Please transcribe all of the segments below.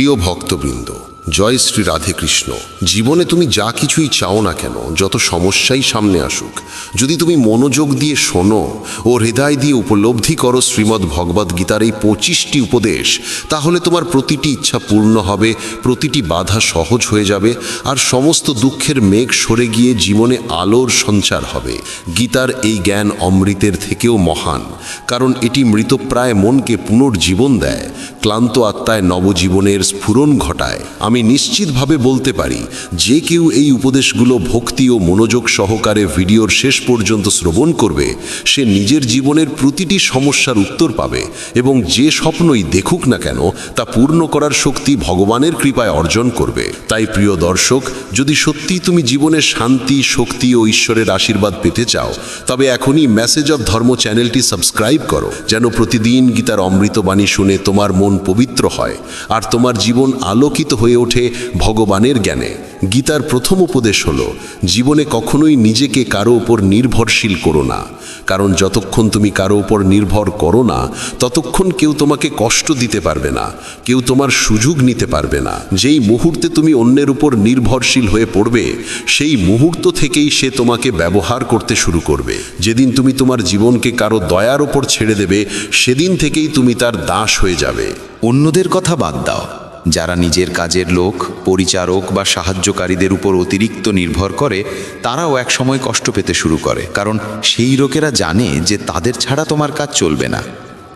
প্রিয় ভক্তবৃন্দ জয় শ্রী রাধে কৃষ্ণ। জীবনে তুমি যা কিছুই চাও না কেন, যত সমস্যাই সামনে আসুক, যদি তুমি মনোযোগ দিয়ে শোনো ও হৃদয় দিয়ে উপলব্ধি করো শ্রীমদ্ ভগবদ্ গীতার এই পঁচিশটি উপদেশ, তাহলে তোমার প্রতিটি ইচ্ছা পূর্ণ হবে, প্রতিটি বাধা সহজ হয়ে যাবে, আর সমস্ত দুঃখের মেঘ সরে গিয়ে জীবনে আলোর সঞ্চার হবে। গীতার এই জ্ঞান অমৃতের থেকেও মহান, কারণ এটি মৃতপ্রায় মনকে পুনর্জীবন দেয়, ক্লান্ত আত্মায় নবজীবনের স্ফুরণ ঘটায়। আমি নিশ্চিতভাবে বলতে পারি, যে কেউ এই উপদেশগুলো ভক্তি ও মনোযোগ সহকারে ভিডিওর শেষ পর্যন্ত শ্রবণ করবে, সে নিজের জীবনের প্রতিটি সমস্যার উত্তর পাবে এবং যে স্বপ্নই দেখুক না কেন, তা পূর্ণ করার শক্তি ভগবানের কৃপায় অর্জন করবে। তাই প্রিয় দর্শক, যদি সত্যি তুমি জীবনে শান্তি, শক্তি ও ঈশ্বরের আশীর্বাদ পেতে চাও, তবে এখনই মেসেজ অব ধর্ম চ্যানেলটি সাবস্ক্রাইব করো, যেন প্রতিদিন গীতার অমৃতবাণী শুনে তোমার মন পবিত্র হয়, আর তোমার জীবন আলোকিত হয়ে ওঠে। ভগবানের জ্ঞানে। গীতার প্রথম উপদেশ হলো, জীবনে কখনোই নিজেকে কারও উপর নির্ভরশীল করো না। কারণ যতক্ষণ তুমি কারও উপর নির্ভর করো না, ততক্ষণ কেউ তোমাকে কষ্ট দিতে পারবে না, কেউ তোমার সুযোগ নিতে পারবে না। যেই মুহূর্তে তুমি অন্যের উপর নির্ভরশীল হয়ে পড়বে, সেই মুহূর্ত থেকেই সে তোমাকে ব্যবহার করতে শুরু করবে। যেদিন তুমি তোমার জীবনকে কারও দয়ার ওপর ছেড়ে দেবে, সেদিন থেকেই তুমি তার দাস হয়ে যাবে। অন্যদের কথা বাদ দাও। যারা নিজের কাজের লোক, পরিচারক বা সাহায্যকারীদের উপর অতিরিক্ত নির্ভর করে, তারাও এক সময় কষ্ট পেতে শুরু করে। কারণ সেই লোকেরা জানে যে তাদের ছাড়া তোমার কাজ চলবে না।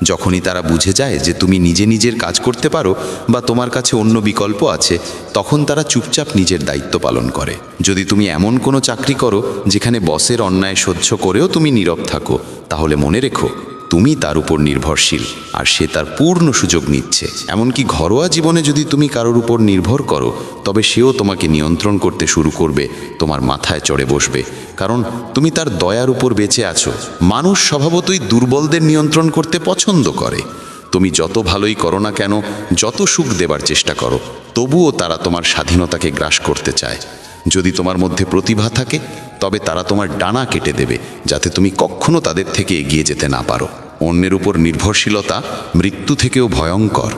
যখনই তারা বুঝে যায় যে তুমি নিজে নিজের কাজ করতে পারো বা তোমার কাছে অন্য বিকল্প আছে, তখন তারা চুপচাপ নিজের দায়িত্ব পালন করে। যদি তুমি এমন কোনো চাকরি করো, যেখানে বসের অন্যায় সহ্য করেও তুমি নীরব থাকো, তাহলে মনে রেখো তুমি তার উপর নির্ভরশীল, আর সে তার পূর্ণ সুযোগ নিচ্ছে। এমনকি ঘরোয়া জীবনে যদি তুমি কারোর উপর নির্ভর করো, তবে সেও তোমাকে নিয়ন্ত্রণ করতে শুরু করবে, তোমার মাথায় চড়ে বসবে। কারণ তুমি তার দয়ার উপর বেঁচে আছো। মানুষ স্বভাবতই দুর্বলদের নিয়ন্ত্রণ করতে পছন্দ করে। তুমি যত ভালোই করো না কেন, যত সুখ দেবার চেষ্টা করো, তবুও তারা তোমার স্বাধীনতাকে গ্রাস করতে চায়। যদি তোমার মধ্যে প্রতিভা থাকে, তবে তারা তোমার ডানা কেটে দেবে, যাতে তুমি কখনো তাদের থেকে এগিয়ে যেতে না পারো। অন্যের উপর নির্ভরশীলতা মৃত্যু থেকেও ভয়ঙ্কর।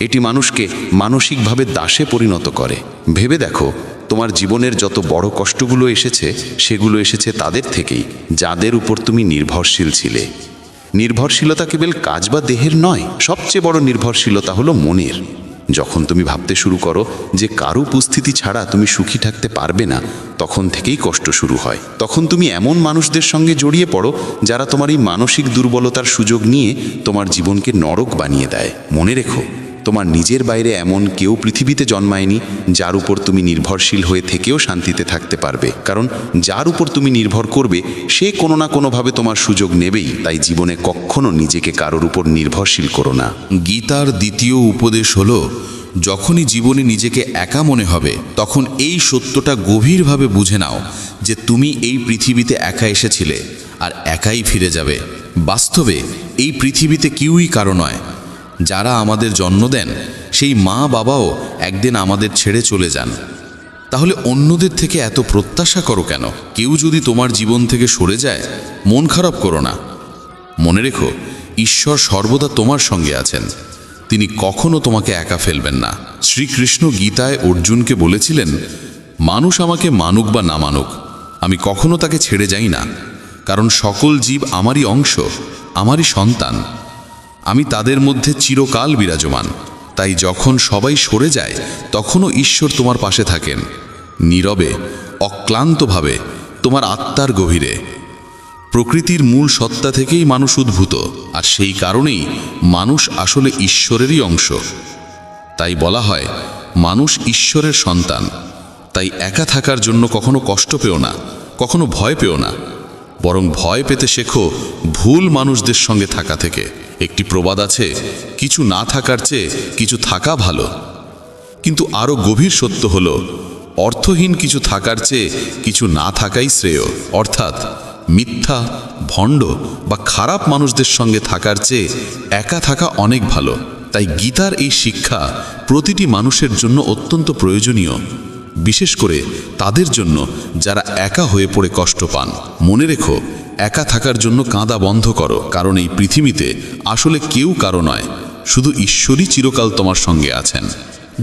এটি মানুষকে মানসিকভাবে দাসে পরিণত করে। ভেবে দেখো, তোমার জীবনের যত বড় কষ্টগুলো এসেছে, সেগুলো এসেছে তাদের থেকেই, যাদের উপর তুমি নির্ভরশীল ছিলে। নির্ভরশীলতা কেবল কাজ বা দেহের নয়, সবচেয়ে বড় নির্ভরশীলতা হলো মনের। যখন তুমি ভাবতে শুরু করো যে কারও উপস্থিতি ছাড়া তুমি সুখী থাকতে পারবে না, তখন থেকেই কষ্ট শুরু হয়। তখন তুমি এমন মানুষদের সঙ্গে জড়িয়ে পড়ো যারা তোমার এই মানসিক দুর্বলতার সুযোগ নিয়ে তোমার জীবনকে নরক বানিয়ে দেয়। মনে রেখো তোমার নিজের বাইরে এমন কেউ পৃথিবীতে জন্মায়নি যার উপর তুমি নির্ভরশীল হয়ে থেকেও শান্তিতে থাকতে পারবে। কারণ যার উপর তুমি নির্ভর করবে, সে কোনো না কোনোভাবে তোমার সুযোগ নেবেই। তাই জীবনে কখনো নিজেকে কারোর উপর নির্ভরশীল করো না। গীতার দ্বিতীয় উপদেশ হল, যখনই জীবনে নিজেকে একা মনে হবে, তখন এই সত্যটা গভীরভাবে বুঝে নাও যে তুমি এই পৃথিবীতে একা এসেছিলে, আর একাই ফিরে যাবে। বাস্তবে এই পৃথিবীতে কেউই কারও নয়। যারা আমাদের জন্ম দেন, সেই মা বাবাও একদিন আমাদের ছেড়ে চলে যান। তাহলে অন্যদের থেকে এত প্রত্যাশা করো কেন? কেউ যদি তোমার জীবন থেকে সরে যায়, মন খারাপ করো না। মনে রেখো, ঈশ্বর সর্বদা তোমার সঙ্গে আছেন। তিনি কখনো তোমাকে একা ফেলবেন না। শ্রীকৃষ্ণ গীতায় অর্জুনকে বলেছিলেন, মানুষ আমাকে মানুক বা না মানুক, আমি কখনো তাকে ছেড়ে যাই না। কারণ সকল জীব আমারই অংশ, আমারই সন্তান। আমি তাদের মধ্যে চিরকাল বিরাজমান। তাই যখন সবাই সরে যায়, তখনও ঈশ্বর তোমার পাশে থাকেন। নীরবে, অক্লান্তভাবে, তোমার আত্মার গভীরে। প্রকৃতির মূল সত্তা থেকেই মানুষ উদ্ভূত, আর সেই কারণেই মানুষ আসলে ঈশ্বরেরই অংশ। তাই বলা হয়, মানুষ ঈশ্বরের সন্তান। তাই একা থাকার জন্য কখনো কষ্ট পেও না, কখনো ভয় পেও না। বরং ভয় পেতে শেখো, ভুল মানুষদের সঙ্গে থাকা থেকে। একটি প্রবাদ আছে, কিছু না থাকার চেয়ে কিছু থাকা ভালো। কিন্তু আরও গভীর সত্য হল, অর্থহীন কিছু থাকার চেয়ে কিছু না থাকাই শ্রেয়। অর্থাৎ, মিথ্যা, ভণ্ড বা খারাপ মানুষদের সঙ্গে থাকার চেয়ে একা থাকা অনেক ভালো। তাই গীতার এই শিক্ষা প্রতিটি মানুষের জন্য অত্যন্ত প্রয়োজনীয়। বিশেষ করে তাদের জন্য যারা একা হয়ে পড়ে কষ্ট পান। মনে রেখো, একা থাকার জন্য কাঁদা বন্ধ করো, কারণ এই পৃথিবীতে আসলে কেউ কারও নয়, শুধু ঈশ্বরই চিরকাল তোমার সঙ্গে আছেন।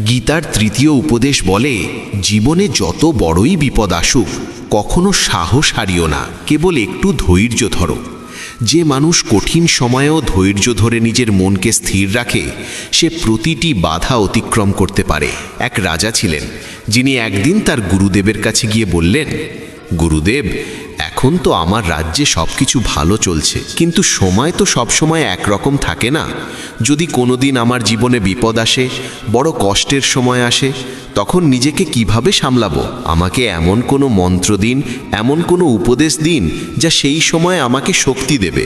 গীতার তৃতীয় উপদেশ বলে, জীবনে যত বড়ই বিপদ আসুক, কখনো সাহস হারিও না, কেবল একটু ধৈর্য ধরো। যে মানুষ কঠিন সময়েও ধৈর্য ধরে নিজের মনকে স্থির রাখে, সে প্রতিটি বাধা অতিক্রম করতে পারে। এক রাজা ছিলেন, যিনি একদিন তার গুরুদেবের কাছে গিয়ে বললেন, গুরুদেব এখন তো আমার রাজ্যে সব কিছু ভালো চলছে। কিন্তু সময় তো সব সময় একরকম থাকে না। যদি কোনো দিন আমার জীবনে বিপদ আসে, বড় কষ্টের সময় আসে, তখন নিজেকে কীভাবে সামলাবো? আমাকে এমন কোনো মন্ত্র দিন, এমন কোনো উপদেশ দিন, যা সেই সময় আমাকে শক্তি দেবে।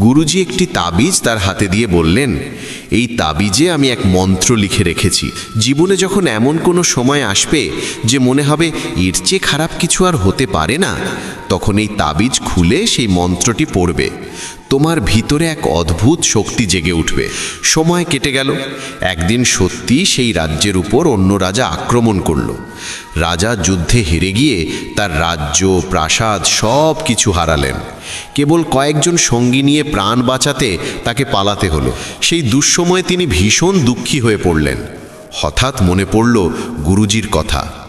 গুরুজি একটি তাবিজ তার হাতে দিয়ে বললেন, এই তাবিজে আমি এক মন্ত্র লিখে রেখেছি। জীবনে যখন এমন কোনো সময় আসবে যে মনে হবে, এর চেয়ে খারাপ কিছু আর হতে পারে না, তখন এই তাবিজ খুলে সেই মন্ত্রটি পড়বে। তোমার ভিতরে এক অদ্ভুত শক্তি জেগে উঠবে। সময় কেটে গেল। একদিন সত্যি সেই রাজ্যের উপর অন্য রাজা আক্রমণ করল। রাজা যুদ্ধে হেরে গিয়ে তার রাজ্য, প্রাসাদ সব কিছু হারালেন। কেবল কয়েকজন সঙ্গী নিয়ে প্রাণ বাঁচাতে তাকে পালাতে হলো। সেই দুঃসময়ে তিনি ভীষণ দুঃখী হয়ে পড়লেন। হঠাৎ মনে পড়ল গুরুজির কথা।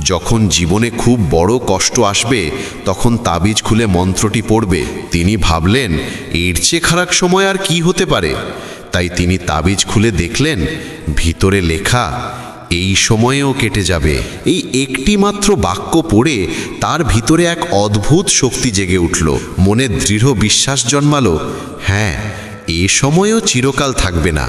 যখন জীবনে খুব বড় কষ্ট আসবে, তখন তাবিজ খুলে মন্ত্রটি পড়বে। তিনি ভাবলেন, এর চেয়ে খারাপ সময় আর কি হতে পারে? তাই তিনি তাবিজ খুলে দেখলেন, ভিতরে লেখা, এই সময়েও কেটে যাবে। এই একটি মাত্র বাক্য পড়ে তার ভিতরে এক অদ্ভুত শক্তি জেগে উঠল। মনে দৃঢ় বিশ্বাস জন্মালো হ্যাঁ এ সময়ও চিরকাল থাকবে না।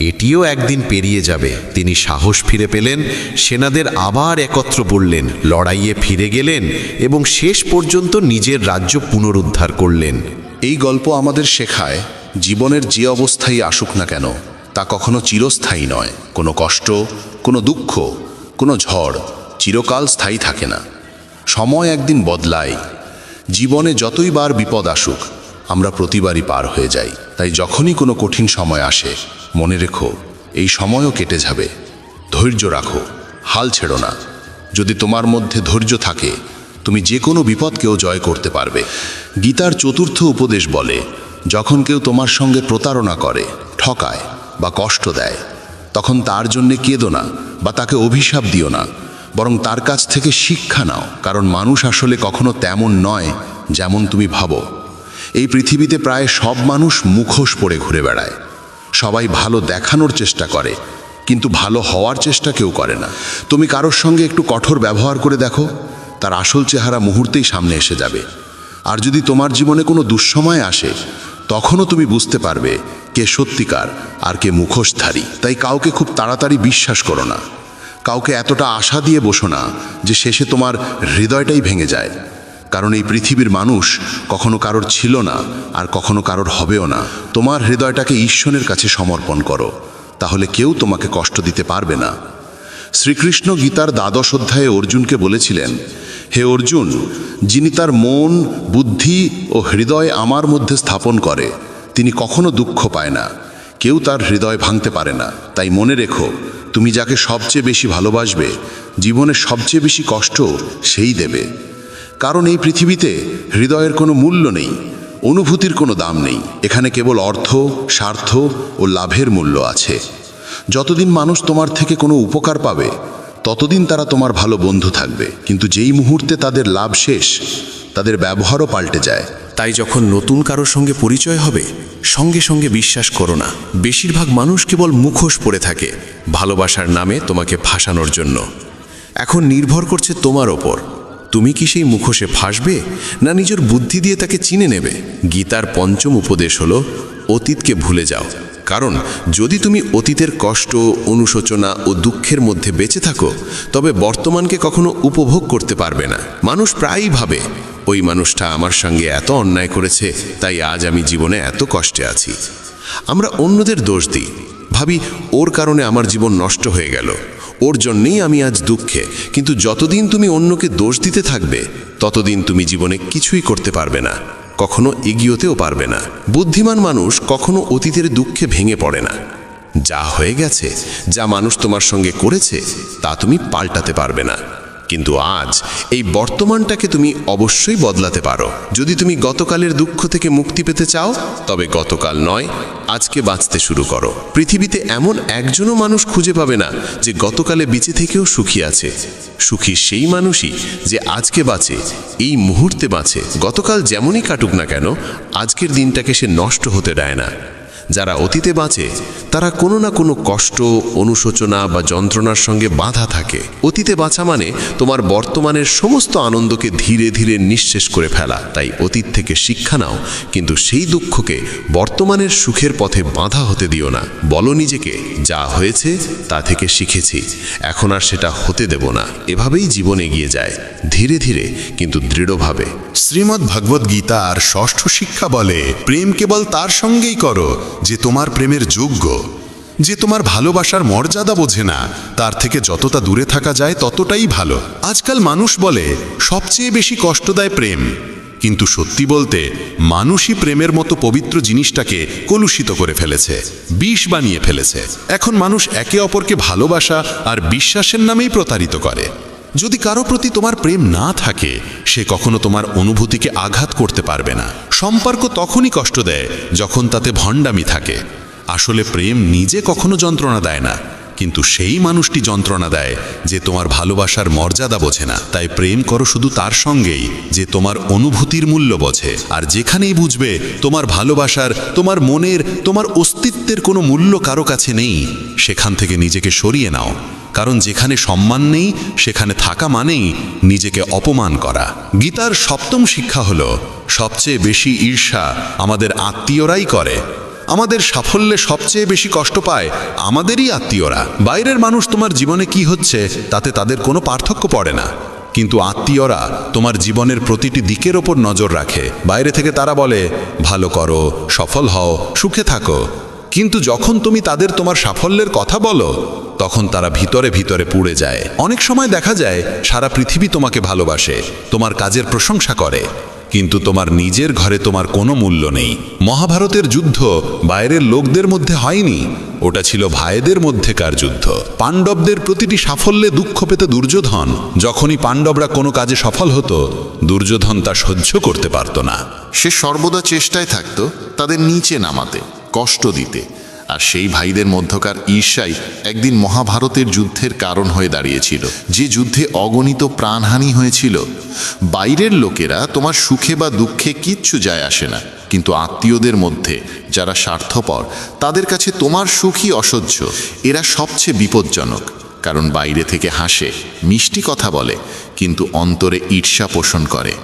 এটিও একদিন পেরিয়ে যাবে। তিনি সাহস ফিরে পেলেন, সেনাদের আবার একত্র বললেন, লড়াইয়ে ফিরে গেলেন এবং শেষ পর্যন্ত নিজের রাজ্য পুনরুদ্ধার করলেন। এই গল্প আমাদের শেখায়, জীবনের যে অবস্থায় আসুক না কেন, তা কখনো চিরস্থায়ী নয়। কোনো কষ্ট, কোনো দুঃখ, কোনো ঝড় চিরকাল স্থায়ী থাকে না। সময় একদিন বদলায়। জীবনে যতই বার বিপদ আসুক আমরা প্রতিবারই পার হয়ে যাই। তাই যখনই কোনো কঠিন সময় আসে, মনে রেখো, এই সময়ও কেটে যাবে। ধৈর্য রাখো, হাল ছেড়ো না। যদি তোমার মধ্যে ধৈর্য থাকে, তুমি যে কোনো বিপদকেও জয় করতে পারবে। গীতার চতুর্থ উপদেশ বলে, যখন কেউ তোমার সঙ্গে প্রতারণা করে, ঠকায় বা কষ্ট দেয়, তখন তার জন্যে কেঁদো না বা তাকে অভিশাপ দিও না, বরং তার কাছ থেকে শিক্ষা নাও। কারণ মানুষ আসলে কখনো তেমন নয় যেমন তুমি ভাবো। এই পৃথিবীতে প্রায় সব মানুষ মুখোশ পরে ঘুরে বেড়ায়। সবাই ভালো দেখানোর চেষ্টা করে, কিন্তু ভালো হওয়ার চেষ্টা কেউ করে না। তুমি কারোর সঙ্গে একটু কঠোর ব্যবহার করে দেখো, তার আসল চেহারা মুহূর্তেই সামনে এসে যাবে। আর যদি তোমার জীবনে কোনো দুঃসময় আসে, তখনও তুমি বুঝতে পারবে কে সত্যিকার আর কে মুখোশধারী। তাই কাউকে খুব তাড়াতাড়ি বিশ্বাস করো না। কাউকে এতটা আশা দিয়ে বসো না যে শেষে তোমার হৃদয়টাই ভেঙে যায়। কারণ এই পৃথিবীর মানুষ কখনো কারোর ছিল না আর কখনো কারোর হবেও না। তোমার হৃদয়টাকে ঈশ্বরের কাছে সমর্পণ করো, তাহলে কেউ তোমাকে কষ্ট দিতে পারবে না। শ্রীকৃষ্ণ গীতার দ্বাদশ অধ্যায়ে অর্জুনকে বলেছিলেন, হে অর্জুন, যিনি তার মন, বুদ্ধি ও হৃদয় আমার মধ্যে স্থাপন করে, তিনি কখনো দুঃখ পায় না। কেউ তার হৃদয় ভাঙতে পারে না। তাই মনে রেখো, তুমি যাকে সবচেয়ে বেশি ভালোবাসবে, জীবনে সবচেয়ে বেশি কষ্ট সেই দেবে। কারণ এই পৃথিবীতে হৃদয়ের কোনো মূল্য নেই, অনুভূতির কোনো দাম নেই। এখানে কেবল অর্থ, স্বার্থ ও লাভের মূল্য আছে। যতদিন মানুষ তোমার থেকে কোনো উপকার পাবে, ততদিন তারা তোমার ভালো বন্ধু থাকবে। কিন্তু যেই মুহূর্তে তাদের লাভ শেষ, তাদের ব্যবহারও পাল্টে যায়। তাই যখন নতুন কারোর সঙ্গে পরিচয় হবে, সঙ্গে সঙ্গে বিশ্বাস করো না। বেশিরভাগ মানুষ কেবল মুখোশ পড়ে থাকে, ভালোবাসার নামে তোমাকে ফাঁসানোর জন্য। এখন নির্ভর করছে তোমার ওপর। তুমি কি সেই মুখোশে ফাঁসবে, না নিজের বুদ্ধি দিয়ে তাকে চিনে নেবে? গীতার পঞ্চম উপদেশ হলো, অতীতকে ভুলে যাও। কারণ, যদি তুমি অতীতের কষ্ট, অনুশোচনা ও দুঃখের মধ্যে বেঁচে থাকো, তবে বর্তমানকে কখনো উপভোগ করতে পারবে না। মানুষ প্রায়ই ভাবে, ওই মানুষটা আমার সঙ্গে এত অন্যায় করেছে, তাই আজ আমি জীবনে এত কষ্টে আছি। আমরা অন্যদের দোষ দিই। ভাবি, ওর কারণে আমার জীবন নষ্ট হয়ে গেল। ওর জন্যেই আমি আজ দুঃখে। কিন্তু যতদিন তুমি অন্যকে দোষ দিতে থাকবে, ততদিন তুমি জীবনে কিছুই করতে পারবে না। কখনো এগিয়েতেও পারবে না। বুদ্ধিমান মানুষ কখনো অতীতের দুঃখে ভেঙে পড়ে না। যা হয়ে গেছে, যা মানুষ তোমার সঙ্গে করেছে, তা তুমি পাল্টাতে পারবে না। কিন্তু আজ এই বর্তমানটাকে তুমি অবশ্যই বদলাতে পারো। যদি তুমি গতকালের দুঃখ থেকে মুক্তি পেতে চাও, তবে গতকাল নয়, আজকে বাঁচতে শুরু করো। পৃথিবীতে এমন একজনও মানুষ খুঁজে পাবে না যে গতকালে বেঁচে থেকেও সুখী আছে। সুখী সেই মানুষই যে আজকে বাঁচে, এই মুহূর্তে বাঁচে। গতকাল যেমনই কাটুক না কেন, আজকের দিনটাকে সে নষ্ট হতে দেয় না। যারা অতীতে বাঁচে, তারা কোনো না কোনো কষ্ট, অনুশোচনা বা যন্ত্রণার সঙ্গে বাঁধা থাকে। অতীতে বাঁচা মানে তোমার বর্তমানের সমস্ত আনন্দকে ধীরে ধীরে নিঃশেষ করে ফেলা। তাই অতীত থেকে শিক্ষা নাও, কিন্তু সেই দুঃখকে বর্তমানের সুখের পথে বাঁধা হতে দিও না। বলো নিজেকে, যা হয়েছে, তা থেকে শিখেছি। এখন আর সেটা হতে দেব না। এভাবেই জীবন এগিয়ে যায়। ধীরে ধীরে, কিন্তু দৃঢ়ভাবে। শ্রীমদ্ ভগবদ গীতার ষষ্ঠ শিক্ষা বলে, প্রেম কেবল তার সঙ্গেই করো যে তোমার প্রেমের যোগ্য, যে তোমার ভালোবাসার মর্যাদা বোঝে না, তার থেকে যতটা দূরে থাকা যায় ততটাই ভালো। আজকাল মানুষ বলে, সবচেয়ে বেশি কষ্ট দেয় প্রেম। কিন্তু সত্যি বলতে, মানুষই প্রেমের মতো পবিত্র জিনিসটাকে কলুষিত করে ফেলেছে, বিষ বানিয়ে ফেলেছে। এখন মানুষ একে অপরকে ভালোবাসা আর বিশ্বাসের নামেই প্রতারিত করে। যদি কারও প্রতি তোমার প্রেম না থাকে, সে কখনো তোমার অনুভূতিকে আঘাত করতে পারবে না। সম্পর্ক তখনই কষ্ট দেয় যখন তাতে ভণ্ডামি থাকে। আসলে প্রেম নিজে কখনো যন্ত্রণা দেয় না, কিন্তু সেই মানুষটি যন্ত্রণা দেয় যে তোমার ভালোবাসার মর্যাদা বোঝে না। তাই প্রেম করো শুধু তার সঙ্গেই যে তোমার অনুভূতির মূল্য বোঝে। আর যেখানেই বুঝবে, তোমার ভালোবাসার, তোমার মনের, তোমার অস্তিত্বের কোনো মূল্য কারও কাছে নেই, সেখান থেকে নিজেকে সরিয়ে নাও। কারণ যেখানে সম্মান নেই, সেখানে থাকা মানেই নিজেকে অপমান করা। গীতার সপ্তম শিক্ষা হলো, সবচেয়ে বেশি ঈর্ষা আমাদের আত্মীয়রাই করে। আমাদের সাফল্যে সবচেয়ে বেশি কষ্ট পায় আমাদেরই আত্মীয়রা। বাইরের মানুষ তোমার জীবনে কি হচ্ছে, তাতে তাদের কোনো পার্থক্য পড়ে না। কিন্তু আত্মীয়রা তোমার জীবনের প্রতিটি দিকের ওপর নজর রাখে। বাইরে থেকে তারা বলে, ভালো করো, সফল হও, সুখে থাকো। কিন্তু যখন তুমি তাদের তোমার সাফল্যের কথা বলো, তখন তারা ভিতরে ভিতরে পুড়ে যায়। অনেক সময় দেখা যায়, সারা পৃথিবী তোমাকে ভালোবাসে, তোমার কাজের প্রশংসা করে, কিন্তু তোমার নিজের ঘরে তোমার কোনো মূল্য নেই। মহাভারতের যুদ্ধ বাইরের লোকদের মধ্যে হয়নি, ওটা ছিল ভাইদের মধ্যেকার যুদ্ধ। পাণ্ডবদের প্রতিটি সাফল্যে দুঃখ পেতে দুর্যোধন। যখনই পাণ্ডবরা কোনো কাজে সফল হতো, দুর্যোধন তা সহ্য করতে পারত না। সে সর্বদা চেষ্টায় থাকত তাদের নিচে নামাতে। কষ্ট দিতে, আর সেই ভাইদের মধ্যকার ঈর্ষাই একদিন মহাভারতের যুদ্ধের কারণ হয়ে দাঁড়িয়েছিল। যে যুদ্ধে অগণিত প্রাণহানি হয়েছিল, বাইরের লোকেরা তোমার সুখে বা দুঃখে কিচ্ছু যায় আসে না। কিন্তু আত্মীয়দের মধ্যে, যারা স্বার্থপর, তাদের কাছে তোমার সুখই অসহ্য। এরা সবচেয়ে বিপজ্জনক, কারণ বাইরে থেকে হাসে, মিষ্টি কথা বলে কিন্তু অন্তরে ঈর্ষা পোষণ করে।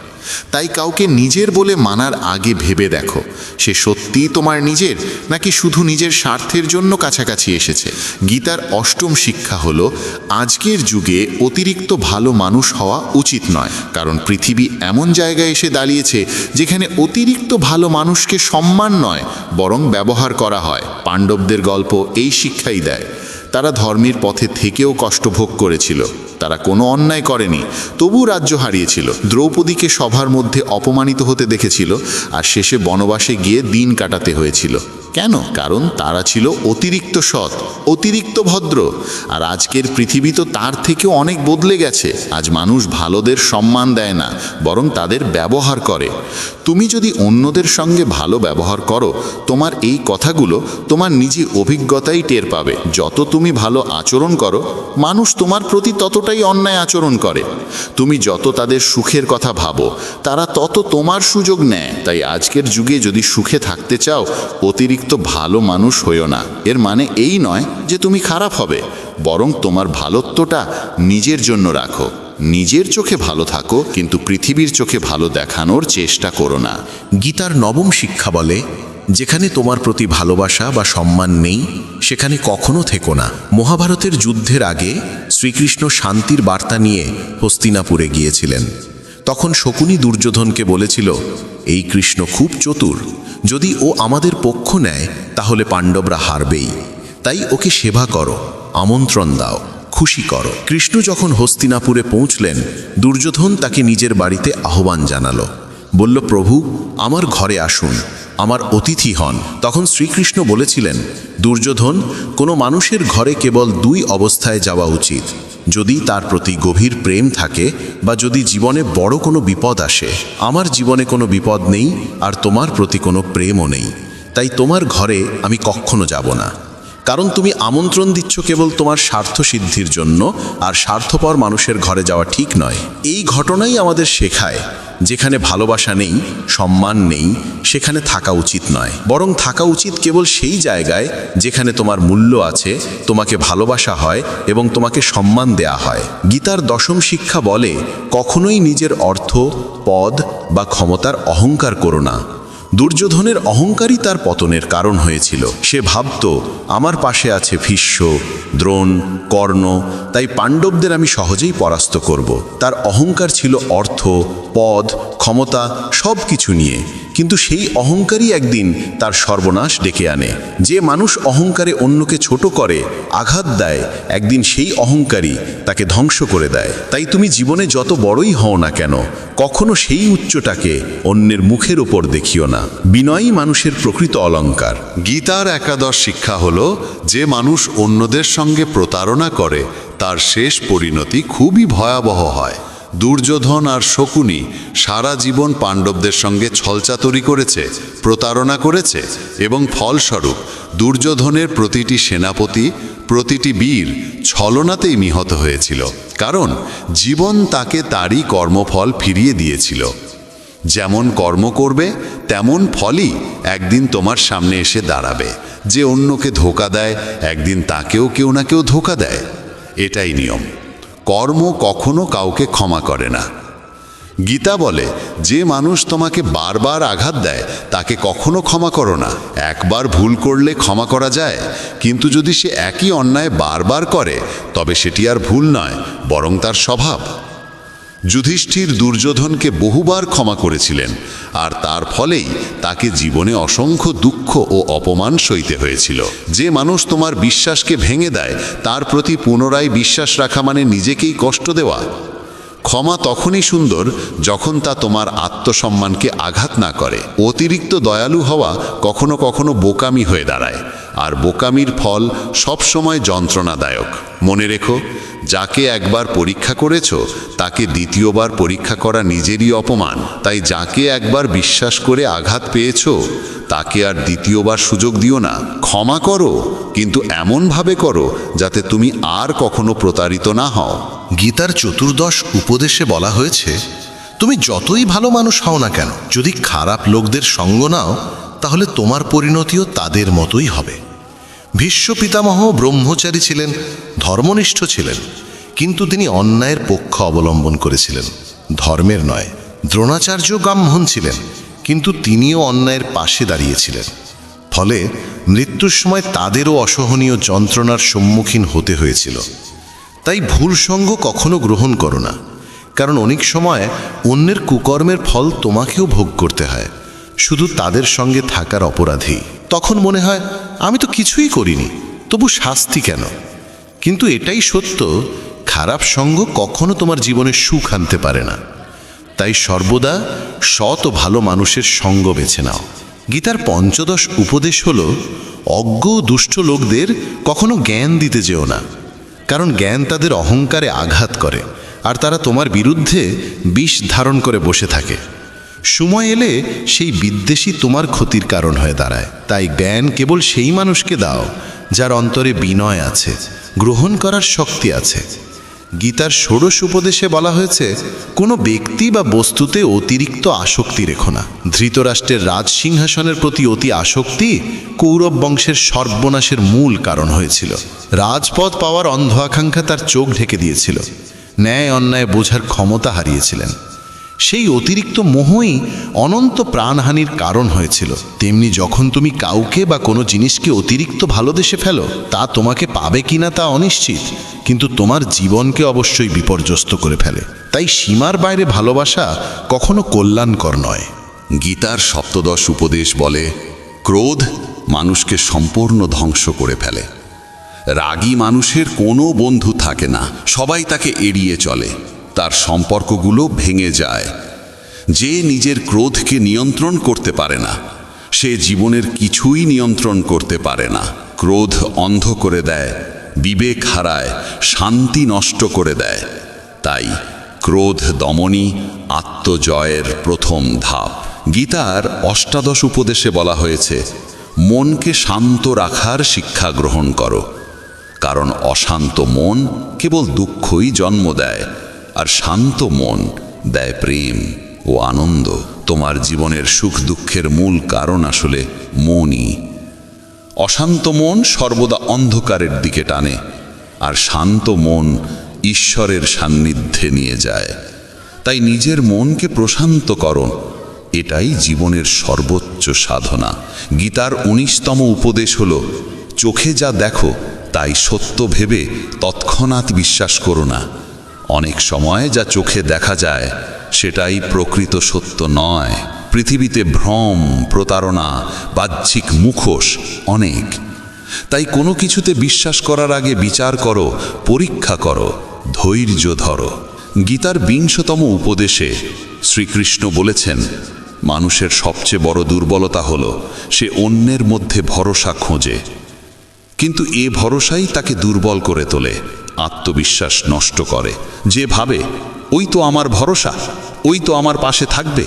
তাই কাউকে নিজের বলে মানার আগে ভেবে দেখো, সে সত্যিই তোমার নিজের নাকি শুধু নিজের স্বার্থের জন্য কাছাকাছি এসেছে? গীতার অষ্টম শিক্ষা হলো, আজকের যুগে অতিরিক্ত ভালো মানুষ হওয়া উচিত নয়, কারণ পৃথিবী এমন জায়গায় এসে দাঁড়িয়েছে যেখানে অতিরিক্ত ভালো মানুষকে সম্মান নয়, বরং ব্যবহার করা হয়। পাণ্ডবদের গল্প এই শিক্ষাই দেয়। তারা ধর্মের পথে থেকেও কষ্ট ভোগ করেছিল। তারা কোনো অন্যায় করেনি তবু রাজ্য হারিয়েছিল। দ্রৌপদীকে সভার মধ্যে অপমানিত হতে দেখেছিল আর শেষে বনবাসে গিয়ে দিন কাটাতে হয়েছিল। কেন? কারণ তারা ছিল অতিরিক্ত সৎ, অতিরিক্ত ভদ্র। আর আজকের পৃথিবী তো তার থেকেও অনেক বদলে গেছে। আজ মানুষ ভালোদের সম্মান দেয় না, বরং তাদের ব্যবহার করে। তুমি যদি অন্যদের সঙ্গে ভালো ব্যবহার করো, তোমার এই কথাগুলো তোমার নিজে অভিজ্ঞতাই টের পাবে। যত তুমি ভালো আচরণ করো, মানুষ তোমার প্রতি ততটাই অন্যায় আচরণ করে। তুমি যত তাদের সুখের কথা ভাবো, তারা তত তোমার সুযোগ নেয়। তাই আজকের যুগে যদি সুখে থাকতে চাও, অতিরিক্ত ভালো মানুষ হইও না। এর মানে এই নয় যে তুমি খারাপ হবে, বরং তোমার ভালোত্বটা নিজের জন্য রাখো। নিজের চোখে ভালো থাকো, কিন্তু পৃথিবীর চোখে ভালো দেখানোর চেষ্টা করো না। গীতার নবম শিক্ষা বলে যেখানে তোমার প্রতি ভালোবাসা বা সম্মান নেই, সেখানে কখনো থেকো না। মহাভারতের যুদ্ধের আগে শ্রীকৃষ্ণ শান্তির বার্তা নিয়ে হস্তিনাপুরে গিয়েছিলেন। তখন শকুনি দুর্যোধনকে বলেছিল, এই কৃষ্ণ খুব চতুর। যদি ও আমাদের পক্ষ নেয়, তাহলে পাণ্ডবরা হারবেই। তাই ওকে সেবা করো, আমন্ত্রণ দাও, খুশি করো। কৃষ্ণ যখন হস্তিনাপুরে পৌঁছলেন, দুর্যোধন তাকে নিজের বাড়িতে আহ্বান জানালো। বলল, প্রভু, আমার ঘরে আসুন। আমার অতিথি হন। তখন শ্রীকৃষ্ণ বলেছিলেন, দুর্যোধন, কোনো মানুষের ঘরে কেবল দুই অবস্থায় যাওয়া উচিত। যদি তার প্রতি গভীর প্রেম থাকে বা যদি জীবনে বড় কোনো বিপদ আসে, আমার জীবনে কোনো বিপদ নেই আর তোমার প্রতি কোনো প্রেমও নেই। তাই তোমার ঘরে আমি কখনো যাব না। কারণ তুমি আমন্ত্রণ দিচ্ছ কেবল তোমার স্বার্থ সিদ্ধির জন্য, আর স্বার্থপর মানুষের ঘরে যাওয়া ঠিক নয়। এই ঘটনাই আমাদের শেখায়, যেখানে ভালোবাসা নেই, সম্মান নেই, সেখানে থাকা উচিত নয়। বরং থাকা উচিত কেবল সেই জায়গায়, যেখানে তোমার মূল্য আছে, তোমাকে ভালোবাসা হয় এবং তোমাকে সম্মান দেয়া হয়। গীতার দশম শিক্ষা বলে, কখনোই নিজের অর্থ, পদ বা ক্ষমতার অহংকার করো না। দুর্যোধনের অহংকারই তার পতনের কারণ হয়েছিল। সে ভাবত, আমার পাশে আছে ভীষ্ম, দ্রোণ, কর্ণ, তাই পাণ্ডবদের আমি সহজেই পরাস্ত করব। তার অহংকার ছিল অর্থ, পদ, ক্ষমতা সব কিছু নিয়ে। কিন্তু সেই অহংকারই একদিন তার সর্বনাশ ডেকে আনে। যে মানুষ অহংকারে অন্যকে ছোট করে, আঘাত দেয়, একদিন সেই অহংকারী তাকে ধ্বংস করে দেয়। তাই তুমি জীবনে যত বড়ই হও না কেন, কখনো সেই উচ্চটাকে অন্যের মুখের ওপর দেখিও না। বিনয়ী মানুষের প্রকৃত অলঙ্কার। গীতার একাদশ শিক্ষা হলো, যে মানুষ অন্যদের সঙ্গে প্রতারণা করে, তার শেষ পরিণতি খুবই ভয়াবহ হয়। দুর্যোধন আর শকুনি সারা জীবন পাণ্ডবদের সঙ্গে ছলচাতরি করেছে, প্রতারণা করেছে এবং ফলস্বরূপ দুর্যোধনের প্রতিটি সেনাপতি, প্রতিটি বীর ছলনাতেই নিহত হয়েছিল। কারণ জীবন তাকে তারই কর্মফল ফিরিয়ে দিয়েছিল। যেমন কর্ম করবে, তেমন ফলই একদিন তোমার সামনে এসে দাঁড়াবে। যে অন্যকে ধোকা দেয়, একদিন তাকেও কেউ না কেউ ধোকা দেয়। এটাই নিয়ম। কর্ম কখনো কাউকে ক্ষমা করে না। গীতা বলে, যে মানুষ তোমাকে বারবার আঘাত দেয়, তাকে কখনো ক্ষমা করো না। একবার ভুল করলে ক্ষমা করা যায়, কিন্তু যদি সে একই অন্যায় বারবার করে, তবে সেটি আর ভুল নয়, বরং তার স্বভাব। যুধিষ্ঠির দুর্যোধনকে বহুবার ক্ষমা করেছিলেন, আর তার ফলেই তাকে জীবনে অসংখ্য দুঃখ ও অপমান সইতে হয়েছিল। যে মানুষ তোমার বিশ্বাসকে ভেঙে দেয়, তার প্রতি পুনরায় বিশ্বাস রাখা মানে নিজেকেই কষ্ট দেওয়া। ক্ষমা তখনই সুন্দর যখন তা তোমার আত্মসম্মানকে আঘাত না করে। অতিরিক্ত দয়ালু হওয়া কখনো কখনো বোকামি হয়ে দাঁড়ায়। আর বোকামির ফল সবসময় যন্ত্রণাদায়ক। মনে রেখো, যাকে একবার পরীক্ষা করেছ, তাকে দ্বিতীয়বার পরীক্ষা করা নিজেরই অপমান। তাই যাকে একবার বিশ্বাস করে আঘাত পেয়েছ, তাকে আর দ্বিতীয়বার সুযোগ দিও না। ক্ষমা করো, কিন্তু এমনভাবে করো যাতে তুমি আর কখনো প্রতারিত না হও। গীতার চতুর্দশ উপদেশে বলা হয়েছে, তুমি যতই ভালো মানুষ হও না কেন, যদি খারাপ লোকদের সঙ্গ নাও, তাহলে তোমার পরিণতিও তাদের মতোই হবে। ভীষ্ম পিতামহ ব্রহ্মচারী ছিলেন, ধর্মনিষ্ঠ ছিলেন, কিন্তু তিনি অন্যায়ের পক্ষ অবলম্বন করেছিলেন। ধর্মের নয়, দ্রোণাচার্য ব্রাহ্মণ ছিলেন, কিন্তু তিনিও অন্যায়ের পাশে দাঁড়িয়েছিলেন। ফলে মৃত্যুর সময় তাদেরও অসহনীয় যন্ত্রণার সম্মুখীন হতে হয়েছিল। তাই ভুল সঙ্গ কখনো গ্রহণ করো না, কারণ অনেক সময় অন্যের কুকর্মের ফল তোমাকেও ভোগ করতে হয়, শুধু তাদের সঙ্গে থাকার অপরাধী তখন মনে হয়, আমি তো কিছুই করিনি, তবু শাস্তি কেন? কিন্তু এটাই সত্য, খারাপ সঙ্গ কখনো তোমার জীবনে সুখ আনতে পারে না। তাই সর্বদা সৎ ও ভালো মানুষের সঙ্গ বেছে নাও। গীতার পঞ্চদশ উপদেশ হল, অজ্ঞ দুষ্ট লোকদের কখনো জ্ঞান দিতে যেও না। কারণ জ্ঞান তাদের অহংকারে আঘাত করে, আর তারা তোমার বিরুদ্ধে বিষ ধারণ করে বসে থাকে। সময় এলে সেই বিদ্বেষই তোমার ক্ষতির কারণ হয়ে দাঁড়ায়। তাই জ্ঞান কেবল সেই মানুষকে দাও, যার অন্তরে বিনয় আছে, গ্রহণ করার শক্তি আছে। গীতার ষোড়শ উপদেশে বলা হয়েছে, কোনো ব্যক্তি বা বস্তুতে অতিরিক্ত আসক্তি রেখো না। ধৃতরাষ্ট্রের রাজসিংহাসনের প্রতি অতি আসক্তি কৌরব বংশের সর্বনাশের মূল কারণ হয়েছিল। রাজপদ পাওয়ার অন্ধ আকাঙ্ক্ষা তার চোখ ঢেকে দিয়েছিল। ন্যায় অন্যায় বোঝার ক্ষমতা হারিয়েছিলেন। সেই অতিরিক্ত মোহই অনন্ত প্রাণহানির কারণ হয়েছিল। তেমনি যখন তুমি কাউকে বা কোনো জিনিসকে অতিরিক্ত ভালোবেসে ফেলো, তা তোমাকে পাবে কিনা তা অনিশ্চিত। কিন্তু তোমার জীবনকে অবশ্যই বিপর্যস্ত করে ফেলে। তাই সীমার বাইরে ভালোবাসা কখনো কল্যাণকর নয়। গীতার সপ্তদশ উপদেশ বলে, ক্রোধ মানুষকে সম্পূর্ণ ধ্বংস করে ফেলে। রাগী মানুষের কোনো বন্ধু থাকে না, সবাই তাকে এড়িয়ে চলে। তার সম্পর্কগুলো ভেঙে যায়। যে নিজের ক্রোধকে নিয়ন্ত্রণ করতে পারে না, সে জীবনের কিছুই নিয়ন্ত্রণ করতে পারে না। ক্রোধ অন্ধ করে দেয়, বিবেক হারায়, শান্তি নষ্ট করে দেয়। তাই ক্রোধ দমনই আত্মজয়ের প্রথম ধাপ। গীতার অষ্টাদশ উপদেশে বলা হয়েছে, মনকে শান্ত রাখার শিক্ষা গ্রহণ করো। কারণ অশান্ত মন কেবল দুঃখই জন্ম দেয়। আর শান্ত মন, দেয় প্রেম ও আনন্দ। তোমার জীবনের সুখ দুঃখের মূল কারণ আসলে মনই। অশান্ত মন সর্বদা অন্ধকারের দিকে টানে, আর শান্ত মন ঈশ্বরের সান্নিধ্যে নিয়ে যায়। তাই নিজের মনকে প্রশান্ত করো, এটাই জীবনের সর্বোচ্চ সাধনা। গীতার উনিশতম উপদেশ হল, চোখে যা দেখো, তাই সত্য ভেবে তৎক্ষণাৎ বিশ্বাস করো না। অনেক সময় যা চোখে দেখা যায়, সেটাই প্রকৃত সত্য নয়। পৃথিবীতে ভ্রম, প্রতারণা, বাহ্যিক মুখোশ অনেক। তাই কোনো কিছুতে বিশ্বাস করার আগে বিচার করো, পরীক্ষা করো, ধৈর্য ধরো। গীতার বিংশতম উপদেশে শ্রীকৃষ্ণ বলেছেন, মানুষের সবচেয়ে বড় দুর্বলতা হল, সে অন্যের মধ্যে ভরসা খোঁজে। কিন্তু এ ভরসাই তাকে দুর্বল করে তোলে, আত্মবিশ্বাস নষ্ট করে। যে ভাবে, ওই তো আমার ভরসা, ওই তো আমার পাশে থাকবে।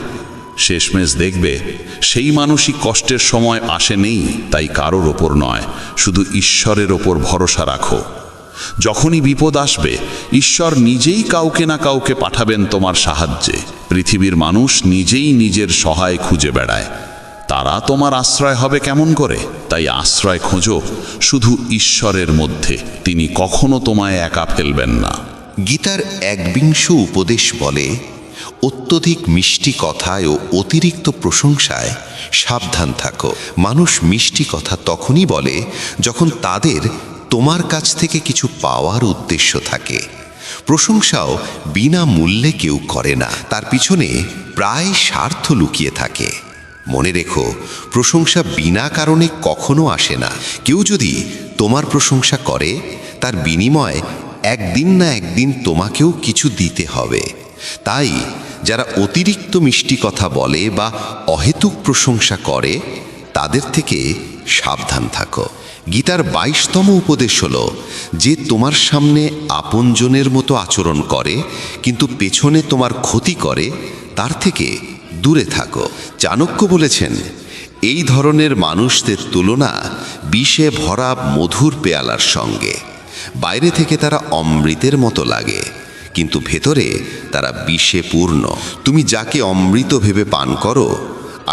শেষমেশ দেখবে, সেই মানুষই কষ্টের সময় আসে নেই, তাই কারোর ওপর নয়, শুধু ঈশ্বরের ওপর ভরসা রাখো। যখনই বিপদ আসবে, ঈশ্বর নিজেই কাউকে না কাউকে পাঠাবেন তোমার সাহায্যে। পৃথিবীর মানুষ নিজেই নিজের সহায় খুঁজে বেড়ায়। তারা তোমার আশ্রয় হবে কেমন করে? তাই আশ্রয় খোঁজো, শুধু ঈশ্বরের মধ্যে, তিনি কখনো তোমায় একা ফেলবেন না। গীতার একবিংশ উপদেশ বলে, অত্যধিক মিষ্টি কথায় ও অতিরিক্ত প্রশংসায় সাবধান থাকো। মানুষ মিষ্টি কথা তখনই বলে, যখন তাদের তোমার কাছ থেকে কিছু পাওয়ার উদ্দেশ্য থাকে। প্রশংসাও বিনা মূল্যে কেউ করে না, তার পিছনে প্রায় স্বার্থ লুকিয়ে থাকে। মনে রেখো, প্রশংসা বিনা কারণে কখনো আসে না। কেউ যদি তোমার প্রশংসা করে, তার বিনিময় একদিন না একদিন তোমাকেও কিছু দিতে হবে। তাই যারা অতিরিক্ত মিষ্টি কথা বলে বা অহেতুক প্রশংসা করে, তাদের থেকে সাবধান থাকো। গীতার বাইশতম উপদেশ হল, যে তোমার সামনে আপনজনের মতো আচরণ করে, কিন্তু পেছনে তোমার ক্ষতি করে, তার থেকে দূরে থাকো। চাণক্য বলেছেন, এই ধরনের মানুষদের তুলনা বিষে ভরা মধুর পেয়ালার সঙ্গে। বাইরে থেকে তারা অমৃতের মতো লাগে, কিন্তু ভেতরে তারা বিষে পূর্ণ। তুমি যাকে অমৃত ভেবে পান করো,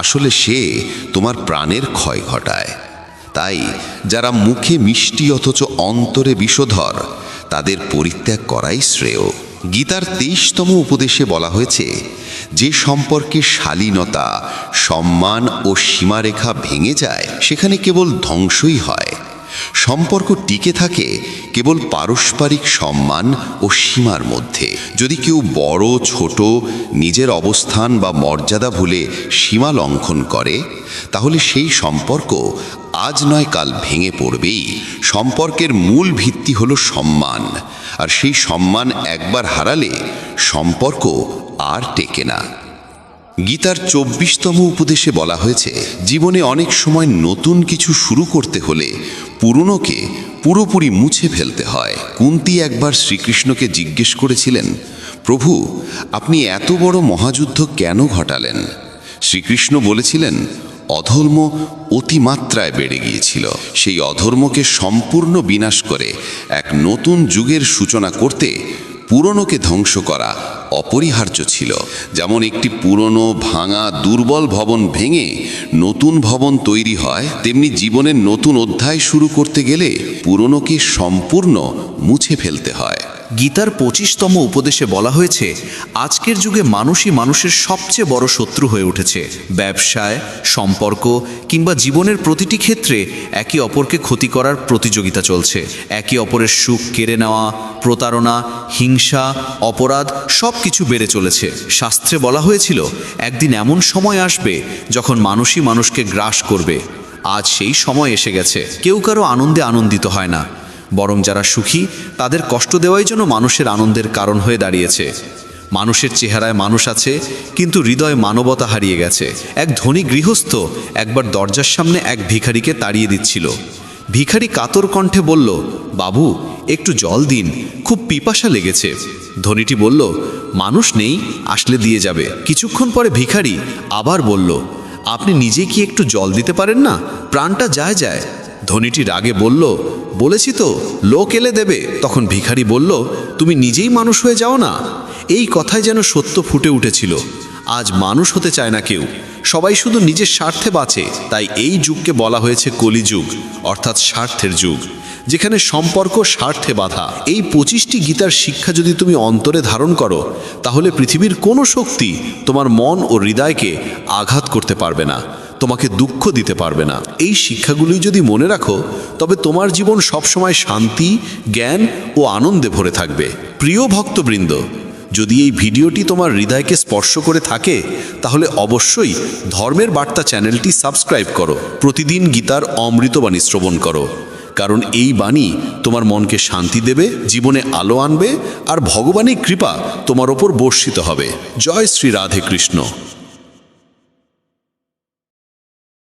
আসলে সে তোমার প্রাণের ক্ষয় ঘটায়। তাই যারা মুখে মিষ্টি অথচ অন্তরে বিষধর, তাদের পরিত্যাগ করাই শ্রেয়। গীতার তেইশতম উপদেশে বলা হয়েছে যে সম্পর্কে শালীনতা, সম্মান ও সীমারেখা ভেঙে যায়, সেখানে কেবল ধ্বংসই হয়। সম্পর্ক টিকে থাকে কেবল পারস্পরিক সম্মান ও সীমার মধ্যে। যদি কেউ বড়, ছোট, নিজের অবস্থান বা মর্যাদা ভুলে সীমা লঙ্ঘন করে, তাহলে সেই সম্পর্ক আজ নয়, কাল ভেঙে পড়বেই। সম্পর্কের মূল ভিত্তি হলো সম্মান। আর সেই সম্মান একবার হারালে সম্পর্ক আর টেকে না। গীতার চব্বিশতম উপদেশে বলা হয়েছে, জীবনে অনেক সময় নতুন কিছু শুরু করতে হলে পুরনোকে পুরোপুরি মুছে ফেলতে হয়। কুন্তি একবার শ্রীকৃষ্ণকে জিজ্ঞেস করেছিলেন, প্রভু, আপনি এত বড় মহাযুদ্ধ কেন ঘটালেন? শ্রীকৃষ্ণ বলেছিলেন অধর্ম অতিমাত্রায় বেড়ে গিয়েছিল। সেই অধর্মকে সম্পূর্ণ বিনাশ করে এক নতুন যুগের সূচনা করতে পুরনোকে ধ্বংস করা অপরিহার্য ছিল। যেমন একটি পুরনো, ভাঙা, দুর্বল ভবন ভেঙে নতুন ভবন তৈরি হয়, তেমনি জীবনের নতুন অধ্যায় শুরু করতে গেলে পুরনোকে সম্পূর্ণ মুছে ফেলতে হয়। গীতার পঁচিশতম উপদেশে বলা হয়েছে, আজকের যুগে মানুষই মানুষের সবচেয়ে বড় শত্রু হয়ে উঠেছে। ব্যবসায়, সম্পর্ক কিংবা জীবনের প্রতিটি ক্ষেত্রে একে অপরকে ক্ষতি করার প্রতিযোগিতা চলছে। একে অপরের সুখ কেড়ে নেওয়া, প্রতারণা, হিংসা, অপরাধ সব কিছু বেড়ে চলেছে। শাস্ত্রে বলা হয়েছিল, একদিন এমন সময় আসবে যখন মানুষই মানুষকে গ্রাস করবে। আজ সেই সময় এসে গেছে। কেউ কারও আনন্দে আনন্দিত হয় না। বরং যারা সুখী, তাদের কষ্ট দেওয়াই যেন মানুষের আনন্দের কারণ হয়ে দাঁড়িয়েছে। মানুষের চেহারায় মানুষ আছে, কিন্তু হৃদয় মানবতা হারিয়ে গেছে। এক ধনী গৃহস্থ একবার দরজার সামনে এক ভিখারিকে তাড়িয়ে দিচ্ছিল। ভিখারি কাতর কণ্ঠে বলল, বাবু, একটু জল দিন, খুব পিপাসা লেগেছে। ধনীটি বলল, মানুষ নেই, আসলে দিয়ে যাবে। কিছুক্ষণ পরে ভিখারি আবার বলল, আপনি নিজে কি একটু জল দিতে পারেন না? প্রাণটা যায় যায়। ধনীটি রাগে বলল, বলেছি তো, লোক এলে দেবে। তখন ভিখারি বলল, তুমি নিজেই মানুষ হয়ে যাও না? এই কথায় যেন সত্য ফুটে উঠেছিল। আজ মানুষ হতে চায় না কেউ। সবাই শুধু নিজের স্বার্থে বাঁচে, তাই এই যুগকে বলা হয়েছে কলিযুগ, অর্থাৎ স্বার্থের যুগ, যেখানে সম্পর্ক স্বার্থে বাধা। এই পঁচিশটি গীতার শিক্ষা যদি তুমি অন্তরে ধারণ করো, তাহলে পৃথিবীর কোনো শক্তি তোমার মন ও হৃদয়কে আঘাত করতে পারবে না, তোমাকে দুঃখ দিতে পারবে না। এই শিক্ষাগুলি যদি মনে রাখো, তবে তোমার জীবন সবসময় শান্তি, জ্ঞান ও আনন্দে ভরে থাকবে। প্রিয় ভক্তবৃন্দ যদি এই ভিডিওটি তোমার হৃদয়কে স্পর্শ করে থাকে, তাহলে অবশ্যই ধর্মের বার্তা চ্যানেলটি সাবস্ক্রাইব করো। প্রতিদিন গীতার অমৃতবাণী শ্রবণ করো। কারণ এই বাণী তোমার মনকে শান্তি দেবে, জীবনে আলো আনবে, আর ভগবানের কৃপা তোমার ওপর বর্ষিত হবে। জয় শ্রী রাধে কৃষ্ণ।